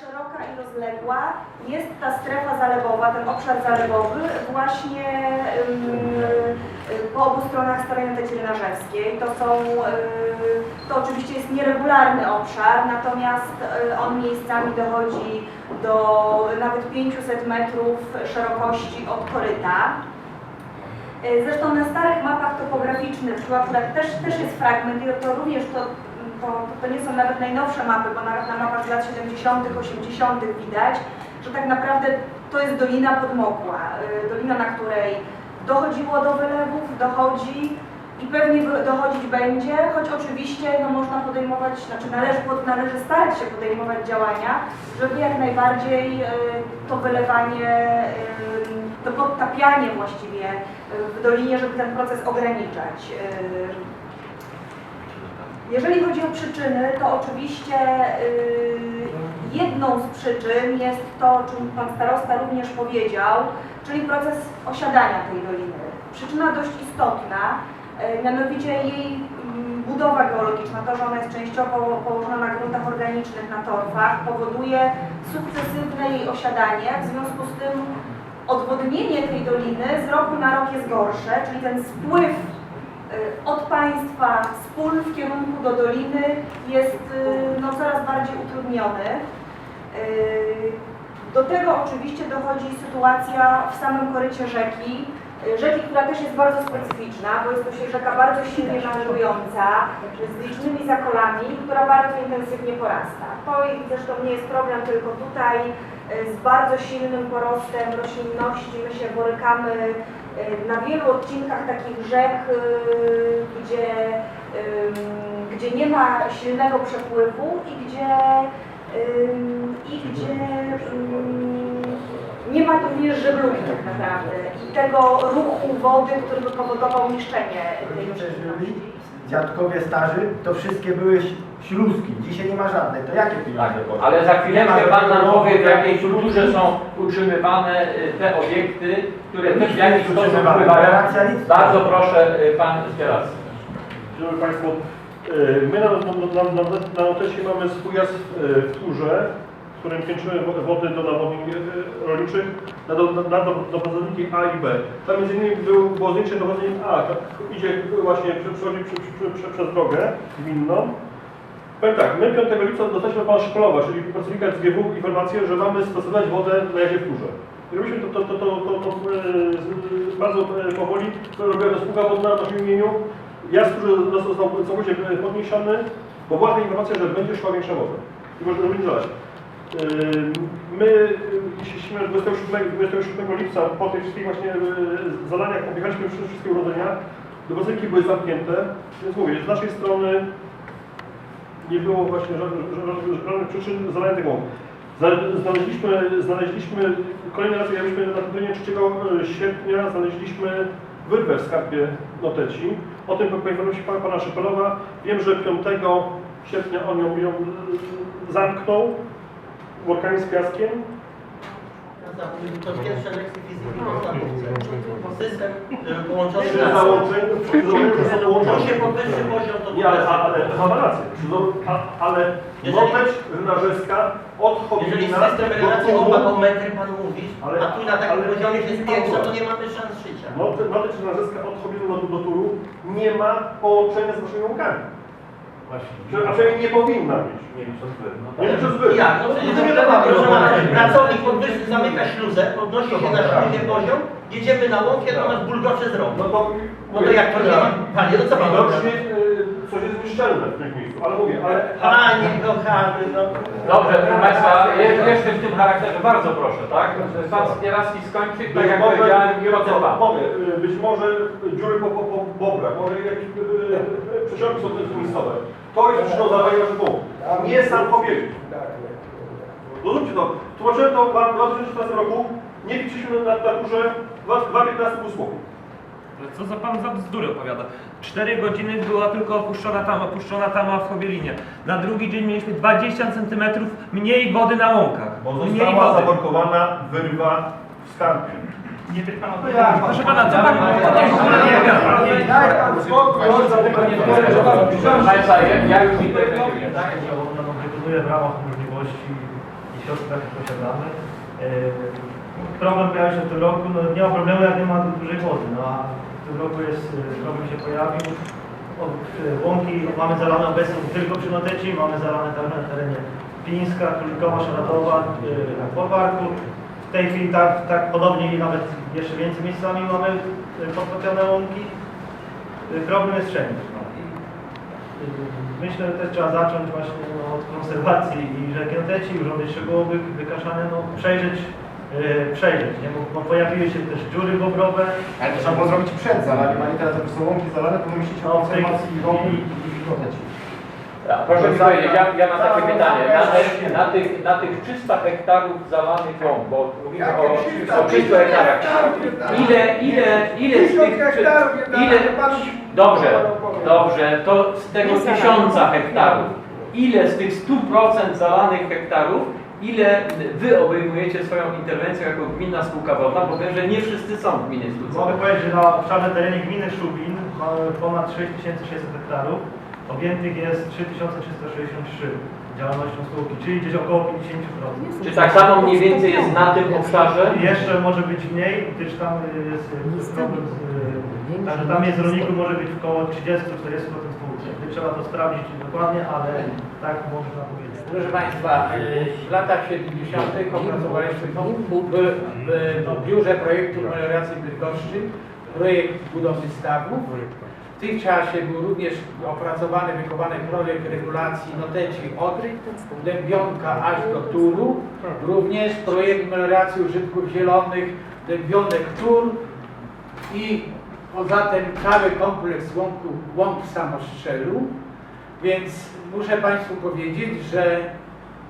szeroka i rozległa jest ta strefa zalewowa, ten obszar zalewowy właśnie po obu stronach Starej Tecierynarzewskiej. To są, y, to oczywiście jest nieregularny obszar, natomiast y, on miejscami dochodzi do nawet 500 metrów szerokości od koryta. Y, Zresztą na starych mapach topograficznych, tu akurat też, też jest fragment i to również to, to, to nie są nawet najnowsze mapy, bo nawet na mapach z lat 70., 80. widać, że tak naprawdę to jest dolina podmokła. Y, Dolina, na której dochodziło do wylewów, dochodzi i pewnie dochodzić będzie, choć oczywiście no, można podejmować, znaczy należy, należy starać się podejmować działania, żeby jak najbardziej y, to wylewanie, y, to podtapianie właściwie w dolinie, żeby ten proces ograniczać. Jeżeli chodzi o przyczyny, to oczywiście y, jedną z przyczyn jest to, o czym Pan Starosta również powiedział, czyli proces osiadania tej doliny. Przyczyna dość istotna, y, mianowicie jej mm, budowa geologiczna, to, że ona jest częściowo położona na gruntach organicznych, na torfach, powoduje sukcesywne jej osiadanie, w związku z tym odwodnienie tej doliny z roku na rok jest gorsze, czyli ten spływ od państwa z w kierunku do doliny jest y, no, coraz bardziej utrudniony. Y, Do tego oczywiście dochodzi sytuacja w samym korycie rzeki, y, rzeki, która też jest bardzo specyficzna, bo jest to się rzeka bardzo silnie żanglująca, z licznymi zakolami, która bardzo intensywnie porasta. To zresztą nie jest problem tylko tutaj, y, z bardzo silnym porostem roślinności my się borykamy y, na wielu odcinkach takich rzek, y, gdzie, gdzie nie ma silnego przepływu i gdzie, i gdzie ym, nie ma również żeglugi tak naprawdę i tego ruchu wody, który by powodował niszczenie tej roślinności. Dziadkowie starzy, to wszystkie były śluzki. Dzisiaj nie ma żadnej. To jakie pieniądze poszły? Ale za chwileczkę ma Pan nam powie, w jakiej jakiejś strukturze są utrzymywane y, te obiekty, które też w jakiś sposób wpływają. Bardzo proszę y, Pan Zbieracki. Szanowni Państwo, e, my na, na, na, na, na mamy swój jazd w Turze, którym piętrzymy wo- wody do nawodnień e, rolniczych na, do, na, na A i B. Tam między innymi był, było zdjęcie dowodzenia A, idzie właśnie, prze- przechodzi przy, przy, przy, przez drogę gminną. Powiem tak, my 5 lipca dostaliśmy od Pana Szkolowa, czyli pracownika SGW, informację, że mamy stosować wodę na jazie w Turze. I robiliśmy to, to, to, to, to, to e, z- bardzo e, powoli, robiła to spółka wodna w naszym imieniu. Jasno, że został całkowicie podniesiony, bo była ta informacja, że będzie szła większa woda. I może to będzie zalać. My jeśli 27, 27 lipca po tych wszystkich właśnie y, zadaniach objechaliśmy wszystkie wszystkie urodzenia. Dowodzoniki były zamknięte, więc mówię, z naszej strony nie było właśnie żadnych, przyczyn zalania tego Znaleźliśmy, znaleźliśmy, kolejny raz jechaliśmy na terenie 3 sierpnia, znaleźliśmy wyrwę w skarbie Noteci. O tym poinformował się pan, pana Szypelowa. Wiem, że 5 sierpnia on ją, ją y, zamknął workami z piaskiem. To pierwsze lekcje fizyki w podstawówce. System połączony Przy załączeniu, przy załączeniu się podwyższy poziom, to Nie, ale, ale, ma rację. Przy zo- a- Ale Jeżeli- Noteć Rynarzeska od Jeżeli system do relacji Tumu, oba o metry pan mówisz, Ale- a tu na takim ale- poziomie się zwiększa, to nie mamy szans życia. Not- Noteć Rynarzeska od Chobina do, do Turu nie ma połączenia z waszymi łąkami. A przynajmniej nie powinna mieć. Nie wiem, przez wy. Jak? No przecież nie to wiadomo, proszę pana, że- pracownik podwyższy, zamyka śluzę, podnosi się na śluzie poziom, jedziemy na łąkę, to nas bulgocze z rogu. No to, No to jak to nie ma? Panie, no co pan Widocznie robi? y, coś jest nieszczelne w tym miejscu, ale mówię, ale... Panie kochany, no. Dobrze, proszę Państwa, je- jeszcze w tym charakterze, bardzo proszę, tak? Pan Zbieracki skończy, tak Być jak może, powiedziałem, i potem Pan. powiem, y, być może dziury po, po, po bobrach, może jakieś y, y, przeciągi są miejscowe. To jest przyczyną zawaria rzeką. Nie sam powiedzieć. Rozumiecie to? Tłumaczyłem to Wam w 2014 roku, nie liczyliśmy na, na górze 2015 był spokój. Ale Co za pan za bzdury opowiada? Cztery godziny była tylko opuszczona tama, opuszczona tama w Chobielinie. Na drugi dzień mieliśmy 20 cm mniej wody na łąkach. Bo mniej została wody. zaworkowana wyrwa w skarbie. Nie wie pan o tym. Proszę pana, co pan nie ja, już tak? wykonuje w ramach możliwości i siostrach posiadamy. Problem pojawił się w tym roku, no nie ma problemu jak nie ma dużej wody, no a w tym roku jest, e, problem się pojawił. Od, e, Łąki mamy zalane obecnie tylko przy Noteci, mamy zalane na terenie Pińska, Królikowa, Szaradowa, e, na Folwarku. W tej chwili tak, tak podobnie i nawet jeszcze więcej miejscami mamy podtopione łąki. Problem jest wszędzie. No. Myślę, że też trzeba zacząć właśnie no, od konserwacji i że kienoteci, urządzeń szczegółowych, wykaszane, no przejrzeć, przejrzeć, nie? Bo, bo pojawiły się też dziury bobrowe, Ale to trzeba było zrobić przed zalaniem, a nie teraz jak są łąki zalane, to myślicie No, o w tej konserwacji i łąki i. Ja, Proszę mi powiedzieć, ja, ja mam takie pytanie. Na, te- na, tych, na tych 300 hektarów zalanych łąk, bo mówimy o, o 300 hektarach. Ile, ile, ile z tych... Ile, dobrze, dobrze, to z tego tysiąca hektarów, ile z tych 100% zalanych hektarów, ile wy obejmujecie swoją interwencją jako gminna spółka wodna, bo wiem, że nie wszyscy są w gminie Mogę spółce. powiedzieć, że na obszarze terenie gminy Szubin mamy ponad 6600 hektarów, objętych jest 3363 działalnością spółki, czyli gdzieś około 50%. Czy tak samo mniej więcej jest na tym obszarze? Jeszcze może być mniej, gdyż tam jest jest problem z... Także tam jest rolników może być około 30-40% spółki. Trzeba to sprawdzić dokładnie, ale tak można powiedzieć. Proszę Państwa, w latach 70. opracowaliśmy w, w, w biurze projektu melioracji Bydgoszczy projekt budowy stawów. W tym czasie był również opracowany, wykonany projekt regulacji noteci od Dębionka aż do Turu. Również projekt melioracji użytków zielonych Dębionek Tur i poza tym cały kompleks łąku, łąk w. Więc muszę Państwu powiedzieć, że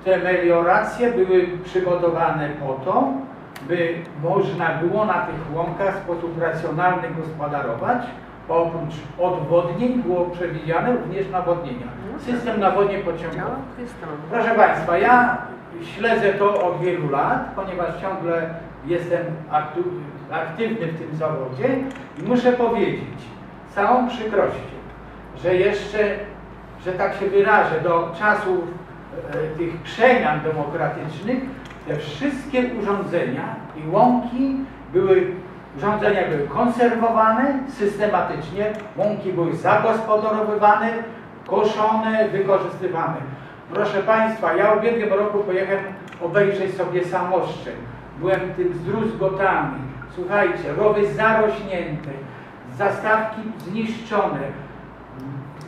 te melioracje były przygotowane po to, by można było na tych łąkach w sposób racjonalny gospodarować. Oprócz odwodnień było przewidziane również nawodnienia. System nawodnień pociągowy. Proszę Państwa, ja śledzę to od wielu lat, ponieważ ciągle jestem aktywny w tym zawodzie i muszę powiedzieć z całą przykrością, że jeszcze, że tak się wyrażę, do czasów e, tych przemian demokratycznych te wszystkie urządzenia i łąki były, urządzenia były konserwowane systematycznie, łąki były zagospodarowywane, koszone, wykorzystywane. Proszę Państwa, ja w ubiegłym roku pojechałem obejrzeć sobie Samoszczę. Byłem tym zdruzgotany. Słuchajcie, rowy zarośnięte, zastawki zniszczone,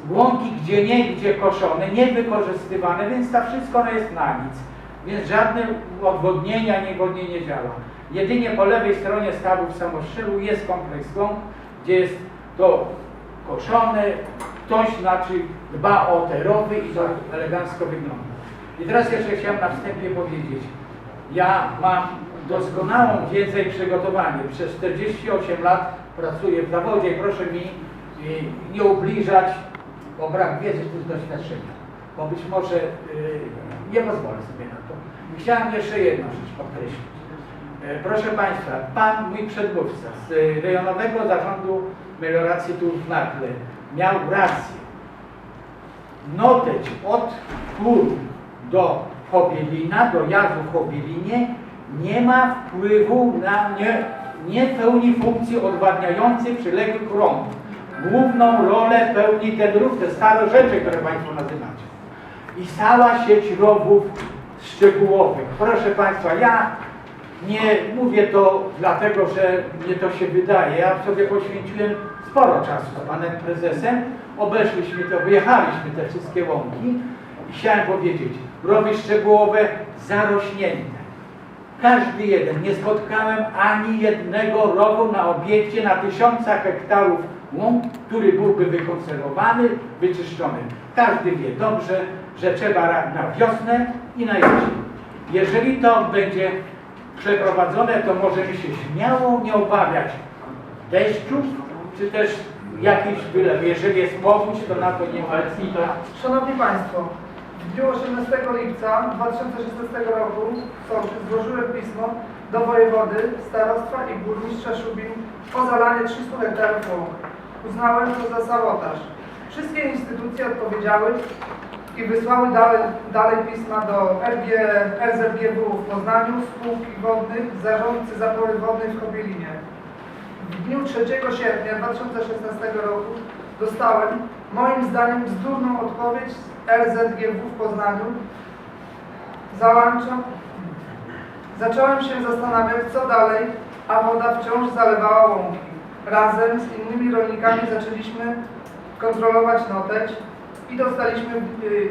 łąki gdzie nie, gdzie koszone, niewykorzystywane, więc to wszystko jest na nic. Więc żadne odwodnienia, niewodnie nie działa. Jedynie po lewej stronie stawów Samoszczelu jest kompleks łąk, gdzie jest to koszone, ktoś znaczy dba o te rowy i to elegancko wygląda. I teraz jeszcze chciałem na wstępie powiedzieć, ja mam doskonałą wiedzę i przygotowanie. Przez 48 lat pracuję w zawodzie proszę mi y, nie ubliżać, bo brak wiedzy to jest doświadczenia. Bo być może y, nie pozwolę sobie na to. Chciałem jeszcze jedną rzecz podkreślić. E, Proszę Państwa, Pan, mój przedmówca z y, Rejonowego Zarządu Melioracji tu w Nakle miał rację. Noteć od Kur do Chobielina, do jazdu w Chobielinie nie ma wpływu na, nie, nie pełni funkcji odwadniającej przyległych rąk. Główną rolę pełni ten rów, te stare rzeczy, które Państwo nazywacie. I cała sieć rowów szczegółowych. Proszę Państwa, ja nie mówię to dlatego, że mnie to się wydaje. Ja sobie poświęciłem sporo czasu z panem prezesem. Obeszliśmy to, wyjechaliśmy te wszystkie łąki i chciałem powiedzieć, rowy szczegółowe zarośnięte. Każdy jeden. Nie spotkałem ani jednego rowu na obiekcie na tysiącach hektarów łąk, który byłby wykonserwowany, wyczyszczony. Każdy wie dobrze, że trzeba na wiosnę i na jesień. Jeżeli to będzie przeprowadzone, to możemy się śmiało nie obawiać deszczów, czy też jakichś wylew. Jeżeli jest powódź, to na to nie ma Szanowni Państwo, w dniu 18 lipca 2016 roku sołtys złożyłem pismo do wojewody, starostwa i burmistrza Szubin o zalanie 300 hektarów łąk. Uznałem to za sabotaż. Wszystkie instytucje odpowiedziały, i wysłały dalej, dalej pisma do RG, RZGW w Poznaniu, spółki wodnych, zarządcy zapory wodnej w Kobielinie. W dniu 3 sierpnia 2016 roku dostałem, moim zdaniem, bzdurną odpowiedź z RZGW w Poznaniu. Załączam. Zacząłem się zastanawiać, co dalej, a woda wciąż zalewała łąki. Razem z innymi rolnikami zaczęliśmy kontrolować noteć i dostaliśmy y,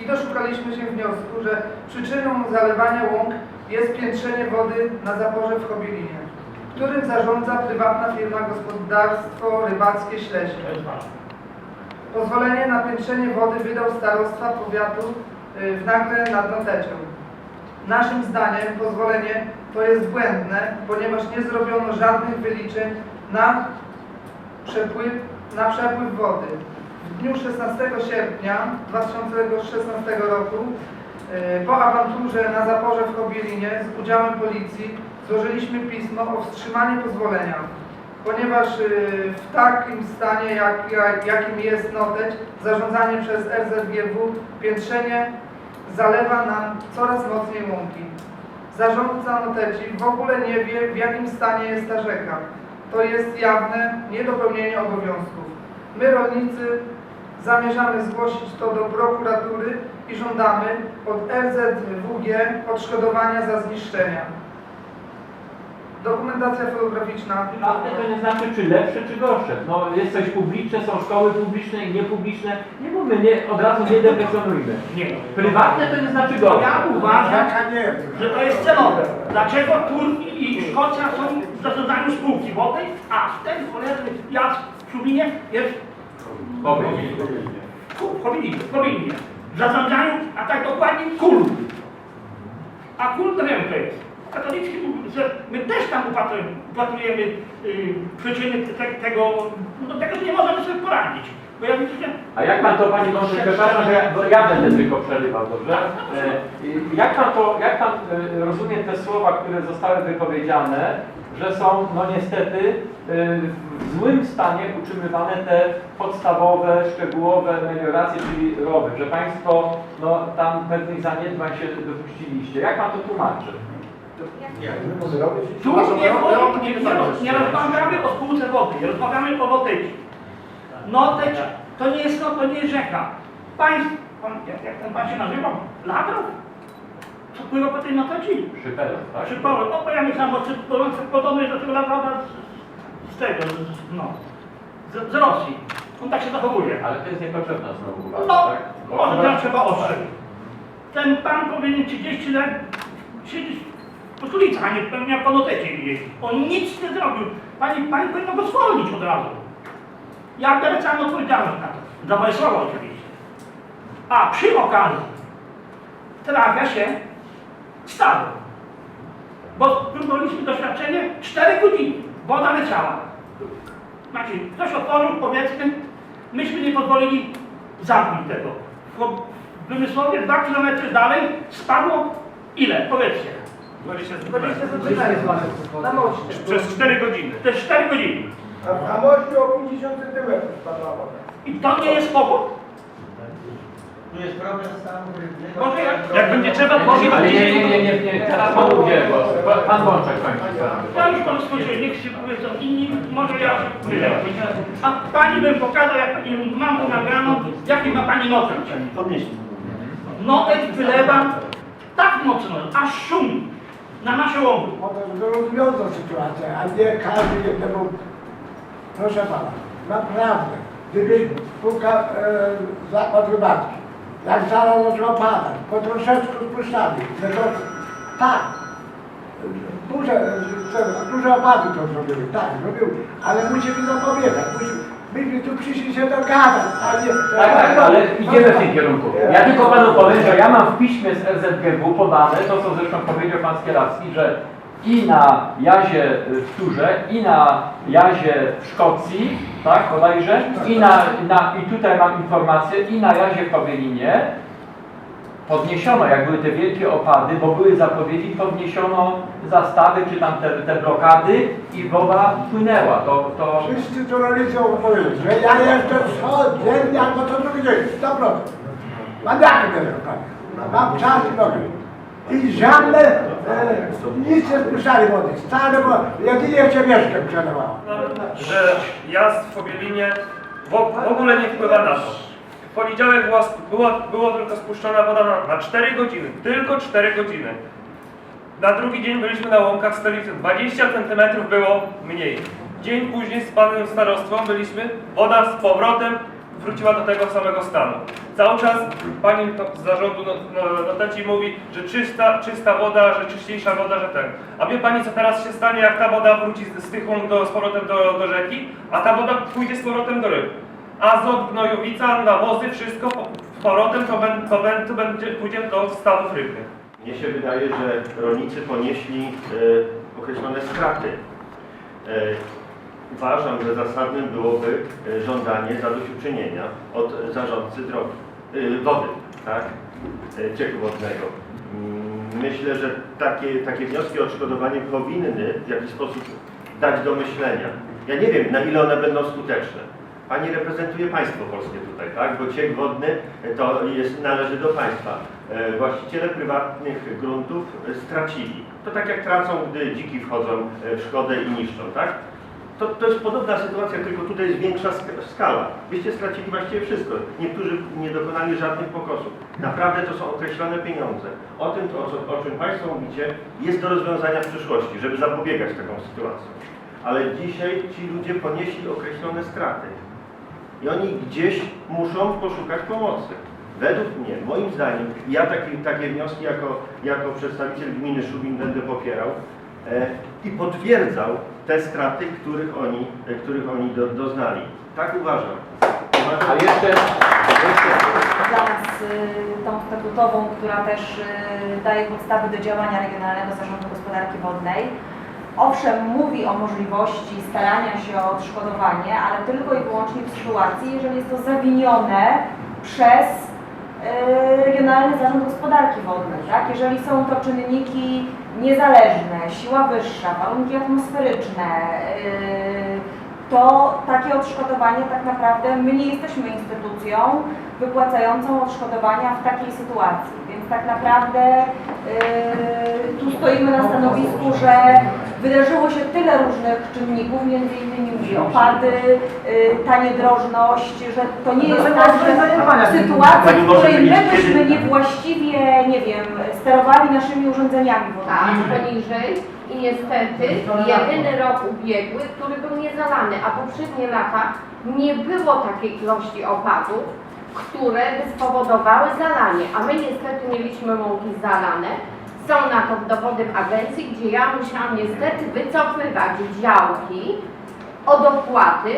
i doszukaliśmy się wniosku, że przyczyną zalewania łąk jest piętrzenie wody na zaporze w Chobilinie, którym zarządza prywatna firma Gospodarstwo Rybackie Ślesie. Pozwolenie na piętrzenie wody wydał starostwa powiatu y, w Nagle nad Notecią. Naszym zdaniem pozwolenie to jest błędne, ponieważ nie zrobiono żadnych wyliczeń na przepływ, na przepływ wody. W dniu 16 sierpnia 2016 roku y, po awanturze na zaporze w Kobielinie z udziałem policji złożyliśmy pismo o wstrzymanie pozwolenia, ponieważ y, w takim stanie, jak, jakim jest noteć, zarządzanie przez RZGW, piętrzenie zalewa nam coraz mocniej łąki. Zarządca noteci w ogóle nie wie, w jakim stanie jest ta rzeka. To jest jawne niedopełnienie obowiązków. My, rolnicy, zamierzamy zgłosić to do prokuratury i żądamy od RZWG odszkodowania za zniszczenia. Dokumentacja fotograficzna. Prywatne to nie znaczy czy lepsze, czy gorsze. No jest coś publiczne, są szkoły publiczne i niepubliczne. Nie mówmy, nie, od razu nie deprecjonujmy. Nie. Prywatne to nie znaczy gorsze. Ja uważam, że to jest celowe. Dlaczego Turki i Szkocja są w zarządzaniu spółki wodnej, a ten cholerny jazd w Szubinie jest w Chobinie. W zarządzaniu, a tak dokładnie KUL. A KUL to wiem, to jest. Katolicki, że my też tam upatrujemy, upatrujemy y, przyczyny te, tego, no tego nie możemy sobie poradzić. Bo ja widzę, że A jak pan to, Panie Wątku, przepraszam, że ja, ja będę tylko przerywał, dobrze? E, i jak pan to, jak pan e, rozumie te słowa, które zostały wypowiedziane, że są, no niestety, e, w złym stanie utrzymywane te podstawowe, szczegółowe melioracje, czyli rowy, że Państwo, no tam pewnych zaniedbań się dopuściliście. Jak pan to tłumaczy? Tu nie, chodzi- nie, nie, roz- nie rozmawiamy o spółce wodnej, rozmawiamy o Noteci. Noteć to nie jest, no, to nie jest rzeka. Państw, pan, jak, jak ten pan się nazywał? Ladrów? Co pływa po tej Noteci? Szyperów, tak? Po, no bo ja myślałem, że pływający podobny do tego Ladrowa z, z tego, z, no, z, z Rosji. On tak się zachowuje. Ale to jest niepotrzebna znowu uwaga, No, tak? Bo- może teraz trzeba ostrzec. Ten pan powinien 30 lat siedzieć po stolicach, a nie pewnie po notecie jeździć. On nic nie zrobił. Pani, pani powinna go zwolnić od razu. Ja biorę całą odpowiedzialność na to. Za moje słowa oczywiście. A przy okazji trafia się stado. Bo wybraliśmy doświadczenie 4 godziny. Woda leciała. Znaczy, ktoś otworzył, powiedzmy, myśmy nie pozwolili zamknąć tego. W Wymysłowie 2 km dalej spadło ile? Powiedzcie. 20 20 centymetrów. na moście. Przez 4 godziny. Jest 4 godziny. A, a mościu o 50 cm spadła woda. I to nie jest powód? Tu jest problem stanu rybnego. Może jak- Jak będzie trzeba, to może Ale nie, nie, nie, nie, nie, teraz pan głos. Pa- Pan Wączek kończy. Ja już pan skończyłem, niech się powiedzą inni, może ja mylę. A pani bym pokazał, jak pani mam tu nagraną, jaki ma pani notę. Notę wylewa tak mocno, aż szumi na nasze łąki. Po to, sytuację, a nie każdy jednemu. Proszę pana, naprawdę, gdyby puka e, zakład rybacki, jak zaraz zaczęło padać, po troszeczku spuszczali, no to tak, duże, e, duże opady to zrobiły, tak, zrobiły, ale musimy zapobiegać, musimy, myśmy tu przyszli się dogadać, a nie... Tak, tak, ale idziemy w tym kierunku. Ja tylko panu powiem, że ja mam w piśmie z RZGW podane to, co zresztą powiedział pan Skieracki, że i na jazie w Turze, i na jazie w Szkocji, tak, bodajże, i, na, na, i tutaj mam informację, i na jazie w Kobielinie podniesiono, jak były te wielkie opady, bo były zapowiedzi, podniesiono zastawy, czy tam te, te blokady i woda płynęła. To, to, Wszyscy to rolnicy opowiedzieli, że ja jeszcze codziennie albo co drugi dzień, 100%. Mam jakie teraz Mam czas i nogi. I żadne, e, nic nie spuszczali wody. Stale, bo jedynie w Ciemieszkę przelewała. że jazd w Chobielinie w, w ogóle nie wpływa na to. W poniedziałek była, było, było tylko spuszczona woda na, na 4 godziny, tylko 4 godziny. Na drugi dzień byliśmy na łąkach z Telicą, 20 cm było mniej. Dzień później z panem starostwą byliśmy, woda z powrotem wróciła do tego samego stanu. Cały czas pani z zarządu no, no, noteci mówi, że czysta, czysta woda, że czyściejsza woda, że ten. A wie pani co teraz się stanie, jak ta woda wróci z, z do, z powrotem do, do rzeki, a ta woda pójdzie z powrotem do ryb. Azot, gnojowica, nawozy, wszystko powrotem to, ben, to, ben, to będzie, pójdzie do stawów rybnych. Mnie się wydaje, że rolnicy ponieśli e, określone straty. E, uważam, że zasadnym byłoby e, żądanie zadośćuczynienia od zarządcy drogi, e, wody, tak? E, cieku wodnego. Mm, Myślę, że takie, takie wnioski o odszkodowanie powinny w jakiś sposób dać do myślenia. Ja nie wiem, na ile one będą skuteczne. Pani reprezentuje państwo polskie tutaj, tak? Bo ciek wodny e, to jest, należy do państwa. E, Właściciele prywatnych gruntów stracili. To tak jak tracą, gdy dziki wchodzą e, w szkodę i niszczą, tak? To, to jest podobna sytuacja, tylko tutaj jest większa sk- skala. Wyście stracili właściwie wszystko. Niektórzy nie dokonali żadnych pokosów. Naprawdę to są określone pieniądze. O tym, o, co- o czym Państwo mówicie, jest do rozwiązania w przyszłości, żeby zapobiegać taką sytuacją. Ale dzisiaj ci ludzie ponieśli określone straty. I oni gdzieś muszą poszukać pomocy. Według mnie, moim zdaniem, ja takie, takie wnioski jako, jako przedstawiciel gminy Szubin będę popierał e, i potwierdzał te straty, których oni, e, których oni do, doznali. Tak uważam. A jeszcze, dla nas y, tą statutową, która też y, daje podstawy do działania Regionalnego Zarządu Gospodarki Wodnej. Owszem, mówi o możliwości starania się o odszkodowanie, ale tylko i wyłącznie w sytuacji, jeżeli jest to zawinione przez y, Regionalny Zarząd Gospodarki Wodnej. Tak? Jeżeli są to czynniki niezależne, siła wyższa, warunki atmosferyczne, y, to takie odszkodowanie tak naprawdę my nie jesteśmy instytucją wypłacającą odszkodowania w takiej sytuacji. Więc tak naprawdę yy, tu stoimy na stanowisku, że wydarzyło się tyle różnych czynników, między innymi mówię, opady, yy, ta niedrożność, że to nie jest tak, że w sytuacji, Pani w której my byśmy kiedy- niewłaściwie, nie wiem, sterowali naszymi urządzeniami tak, wodnymi. poniżej i niestety jedyny rok ubiegły, który był niezalany, a poprzednie lata nie było takiej ilości opadów, które by spowodowały zalanie, a my niestety mieliśmy łąki zalane. Są na to dowody w agencji, gdzie ja musiałam niestety wycofywać działki od opłaty,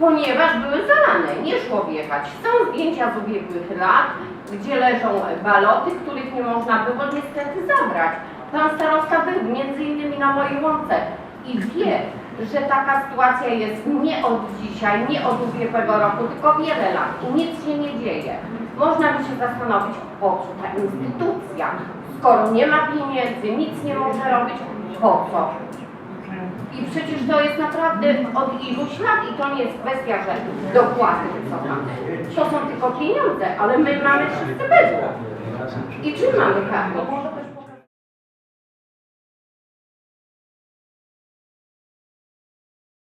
ponieważ były zalane, nie szło wjechać. Są zdjęcia z ubiegłych lat, gdzie leżą baloty, których nie można było niestety zabrać. Pan starosta był między innymi na mojej łące i wie, że taka sytuacja jest nie od dzisiaj, nie od ubiegłego roku, tylko wiele lat i nic się nie dzieje. Można by się zastanowić, po co ta instytucja, skoro nie ma pieniędzy, nic nie może robić, po co? I przecież to jest naprawdę od iluś lat i to nie jest kwestia, że dopłaty wycofane. To są tylko pieniądze, ale my mamy wszyscy bezło. I czym mamy karmić?